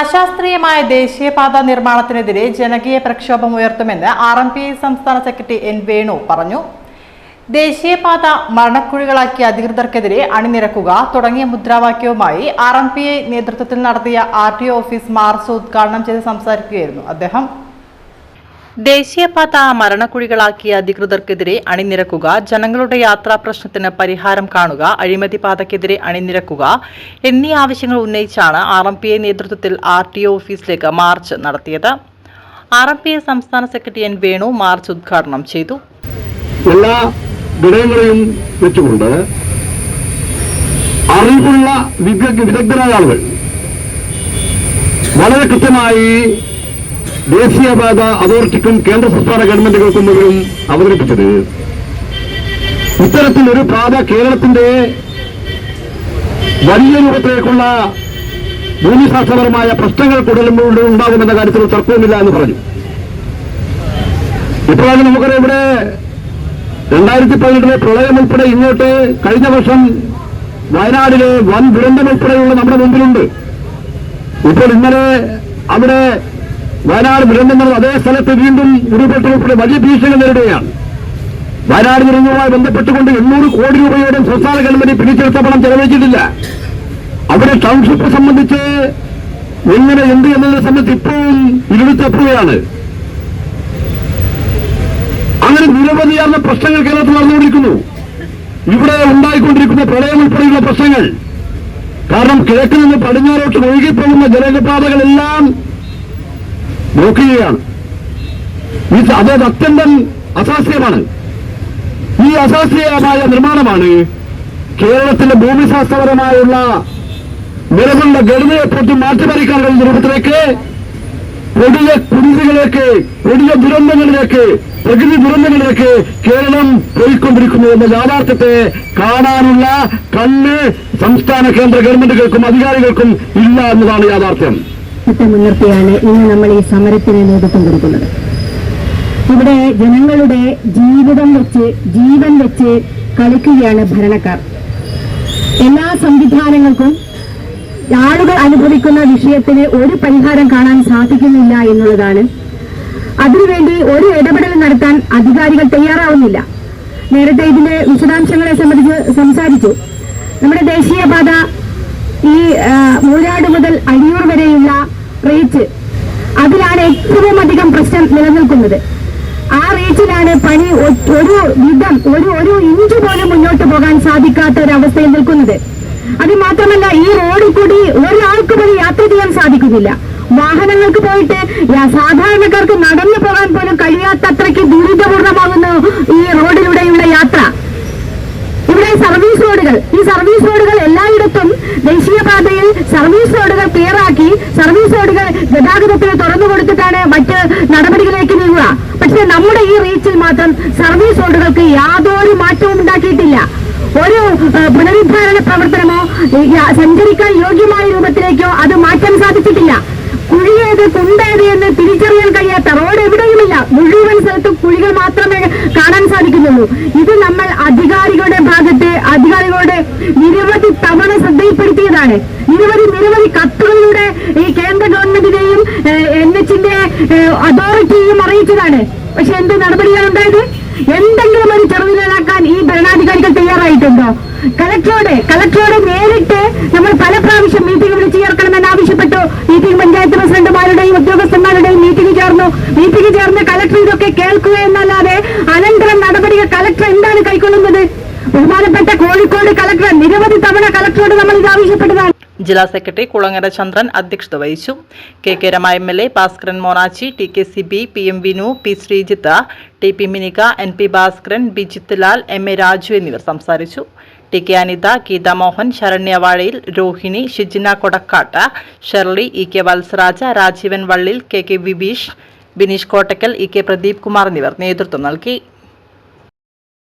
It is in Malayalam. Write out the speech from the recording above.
അശാസ്ത്രീയമായ ദേശീയപാത നിർമ്മാണത്തിനെതിരെ ജനകീയ പ്രക്ഷോഭം ഉയർത്തുമെന്ന് ആർ എം പി ഐ സംസ്ഥാന സെക്രട്ടറി എൻ വേണു പറഞ്ഞു. ദേശീയപാത മരണക്കുഴികളാക്കിയ അധികൃതർക്കെതിരെ അണിനിരക്കുക തുടങ്ങിയ മുദ്രാവാക്യവുമായി ആർ എം പി ഐ നേതൃത്വത്തിൽ നടത്തിയ R T O office march ഉദ്ഘാടനം ചെയ്ത് സംസാരിക്കുകയായിരുന്നു അദ്ദേഹം. ദേശീയപാത മരണക്കുഴികളാക്കിയ അധികൃതർക്കെതിരെ അണിനിരക്കുക ജനങ്ങളുടെ യാത്രാ പ്രശ്നത്തിന് പരിഹാരം കാണുക അഴിമതി പാതയ്ക്കെതിരെ അണിനിരക്കുക എന്നീ ആവശ്യങ്ങൾ ഉന്നയിച്ചാണ് ആർ എം പി ഐ നേതൃത്വത്തിൽ ആർ ടി ഒ ഓഫീസിലേക്ക് മാർച്ച് നടത്തിയത്. ആർ എം പി ഐ സംസ്ഥാന സെക്രട്ടറി എൻ വേണു മാർച്ച് ഉദ്ഘാടനം ചെയ്തു. എല്ലാ ഘടകങ്ങളെയും വെച്ചുകൊണ്ട് അറിവുള്ള വിദഗ്ധ വിദഗ്ധരായ ആളുകൾ വളരെ കൃത്യമായി ദേശീയപാത അതോറിറ്റിക്കും കേന്ദ്ര സംസ്ഥാന ഗവൺമെന്റുകൾക്കും മുഴുവൻ അവതരിപ്പിച്ചത്. ഇത്തരത്തിലൊരു പാത കേരളത്തിന്റെ വലിയ രൂപത്തിലേക്കുള്ള ഭൂമിശാസ്ത്രപരമായ പ്രശ്നങ്ങൾ കൂടുതലും ഉണ്ടാകുമെന്ന കാര്യത്തിൽ തർക്കവുമില്ല എന്ന് പറഞ്ഞു. ഇപ്പോഴാണ് നമുക്കറിയാം ഇവിടെ രണ്ടായിരത്തി പതിനെട്ടിലെ പ്രളയം ഉൾപ്പെടെ ഇങ്ങോട്ട് കഴിഞ്ഞ വർഷം വയനാടിലെ വൻ ദുരന്തം ഉൾപ്പെടെയുള്ള നമ്മുടെ മുമ്പിലുണ്ട്. ഇപ്പോൾ ഇന്നലെ അവിടെ വയനാട് ദുരന്തം നടന്ന അതേ സ്ഥലത്ത് വീണ്ടും ഉരുൾപൊട്ടൽ ഉൾപ്പെടെ വലിയ ഭീഷണി നേരിടുകയാണ്. വയനാട് ദുരന്തവുമായി ബന്ധപ്പെട്ടുകൊണ്ട് എണ്ണൂറ് കോടി രൂപയുടെ സംസ്ഥാന ഗവൺമെന്റ് പിടിച്ചെടുത്ത പണം ചെലവഴിച്ചിട്ടില്ല. അവിടെ ടൗൺഷിപ്പ് സംബന്ധിച്ച് എങ്ങനെ എന്ത് എന്നതിനെ സംബന്ധിച്ച് ഇപ്പോഴും ഇരുളിച്ചപ്പുകയാണ് അങ്ങനെ നിരവധിയാർന്ന പ്രശ്നങ്ങൾ കേരളത്തിൽ നടന്നുകൊണ്ടിരിക്കുന്നു. ഇവിടെ ഉണ്ടായിക്കൊണ്ടിരിക്കുന്ന പ്രളയം ഉൾപ്പെടെയുള്ള പ്രശ്നങ്ങൾ. കാരണം കിഴക്കിൽ നിന്ന് പടിഞ്ഞാറോട്ട് ഒഴുകിപ്പോകുന്ന ജലപാതകളെല്ലാം നോക്കുകയാണ്. അത് അത്യന്തം അശാസ്ത്രീയമാണ്. ഈ അശാസ്ത്രീയമായ നിർമ്മാണമാണ് കേരളത്തിന്റെ ഭൂമിശാസ്ത്രപരമായുള്ള നിലവിലുള്ള ഗണിതയെ പോറ്റി മാറ്റിമറിക്കാൻ കഴിയുന്ന രൂപത്തിലേക്ക് കൊടിയ കുടിലുകളിലേക്ക് കൊടിയ ദുരന്തങ്ങളിലേക്ക് പ്രകൃതി ദുരന്തങ്ങളിലേക്ക് കേരളം പോയിക്കൊണ്ടിരിക്കുന്നു എന്ന യാഥാർത്ഥ്യത്തെ കാണാനുള്ള കണ്ണ് സംസ്ഥാന കേന്ദ്ര ഗവൺമെന്റുകൾക്കും അധികാരികൾക്കും ഇല്ല എന്നതാണ് യാഥാർത്ഥ്യം. ത്തെ മുൻനിർത്തിയാണ് ഇന്ന് നമ്മൾ ഈ സമരത്തിന് നേതൃത്വം കൊടുക്കുന്നത്. ഇവിടെ ജനങ്ങളുടെ ജീവിതം വെച്ച് ജീവൻ വെച്ച് കളിക്കുകയാണ് ഭരണക്കാർ. എല്ലാ സംവിധാനങ്ങൾക്കും ആളുകൾ അനുഭവിക്കുന്ന വിഷയത്തിന് ഒരു പരിഹാരം കാണാൻ സാധിക്കുന്നില്ല എന്നുള്ളതാണ്. അതിനുവേണ്ടി ഒരു ഇടപെടൽ നടത്താൻ അധികാരികൾ തയ്യാറാവുന്നില്ല. നേരത്തെ ഇതിന്റെ വിശദാംശങ്ങളെ സംബന്ധിച്ച് സംസാരിച്ചു. നമ്മുടെ ദേശീയപാത ഈ മൂരാട് മുതൽ അഴിയൂർ റീച്ച് അതിലാണ് ഏറ്റവും അധികം പ്രശ്നം നിലനിൽക്കുന്നത്. ആ റീച്ചിലാണ് പണി ഒരു വിധം ഒരു ഒരു ഇഞ്ച് പോലും മുന്നോട്ട് പോകാൻ സാധിക്കാത്ത ഒരു അവസ്ഥയിൽ നിൽക്കുന്നത്. അത് മാത്രമല്ല ഈ റോഡിൽ കൂടി ഒരാൾക്ക് പോലും യാത്ര ചെയ്യാൻ സാധിക്കുന്നില്ല. വാഹനങ്ങൾക്ക് പോയിട്ട് സാധാരണക്കാർക്ക് നടന്നു പോകാൻ പോലും കഴിയാത്തത്രയ്ക്ക് ദുരിതപൂർണമാകുന്നു ഈ ഇവിടെ സർവീസ് റോഡുകൾ. ഈ സർവീസ് റോഡുകൾ എല്ലായിടത്തും ദേശീയപാതയിൽ സർവീസ് റോഡുകൾ ക്ലിയറാക്കി സർവീസ് റോഡുകൾ ഗതാഗതത്തിന് തുറന്നു കൊടുത്തിട്ടാണ് മറ്റ് നടപടികളിലേക്ക് നീങ്ങുക. പക്ഷെ നമ്മുടെ ഈ റീച്ചിൽ മാത്രം സർവീസ് റോഡുകൾക്ക് യാതൊരു മാറ്റവും ഉണ്ടാക്കിയിട്ടില്ല. ഒരു പുനരുദ്ധാരണ പ്രവർത്തനമോ സഞ്ചരിക്കാൻ യോഗ്യമായ രൂപത്തിലേക്കോ അത് മാറ്റാൻ സാധിച്ചിട്ടില്ല. കുഴിയേത് കുണ്ടേത് എന്ന് തിരിച്ചറിയാൻ കഴിയാത്ത റോഡ് എവിടെയുമില്ല. മുഴുവൻ സ്ഥലത്തും കുഴികൾ മാത്രമേ കാണാൻ സാധിക്കുന്നുള്ളൂ. ഇത് നമ്മൾ അധികാരികളുടെ ഭാഗത്ത് അധികാരികളുടെ നിരവധി തവണ ശ്രദ്ധയിൽപ്പെടുത്തിയതാണ് നിരവധി നിരവധി കത്തുകളിലൂടെ ഈ കേന്ദ്ര ഗവൺമെന്റിനെയും എൻ എച്ചിന്റെ അതോറിറ്റിയെയും അറിയിച്ചതാണ്. പക്ഷെ എന്ത് നടപടിയാണ് ഉണ്ടായത്? എന്തെങ്കിലും ഒരു ചെറുതിലാക്കാൻ ഈ ഭരണാധികാരികൾ തയ്യാറായിട്ടുണ്ടോ? കലക്ടറോട് കലക്ടറോട് നേരിട്ട് നമ്മൾ പല പ്രാവശ്യം മീറ്റിംഗ് വിളിച്ചു ചേർക്കണമെന്ന് ആവശ്യപ്പെട്ടു. മീറ്റിംഗ് പഞ്ചായത്ത് പ്രസിഡന്റുമാരുടെയും ഉദ്യോഗസ്ഥന്മാരുടെയും മീറ്റിംഗ് ചേർന്നു. മീറ്റിംഗ് ചേർന്ന് കലക്ടർ ഇതൊക്കെ കേൾക്കുക എന്നല്ലാതെ അനന്തരം നടപടികൾ കലക്ടർ എന്താണ് കൈക്കൊള്ളുന്നത്? ബഹുമാനപ്പെട്ട കലക്ടർ നിരവധി തവണ കലക്ടറോട് നമ്മൾ ഇത് ആവശ്യപ്പെട്ടതാണ്. ജില്ലാ സെക്രട്ടറി കുളങ്ങര ചന്ദ്രൻ അധ്യക്ഷത വഹിച്ചു. K K Rama M L A Bhaskaran Monachi T K C B P M Vinu P Sreejith T P Minika N P Bhaskaran B Lal M A Raju എന്നിവർ സംസാരിച്ചു. T K Anitha Geetha Mohan Sharanya Vazhayil Rohini Shijina Kodakkatta Sherly E K Valsaraja Rajeevan Vallil K K Vibeesh Bineesh Kottakkal E K Pradeep Kumar എന്നിവർ നേതൃത്വം നൽകി.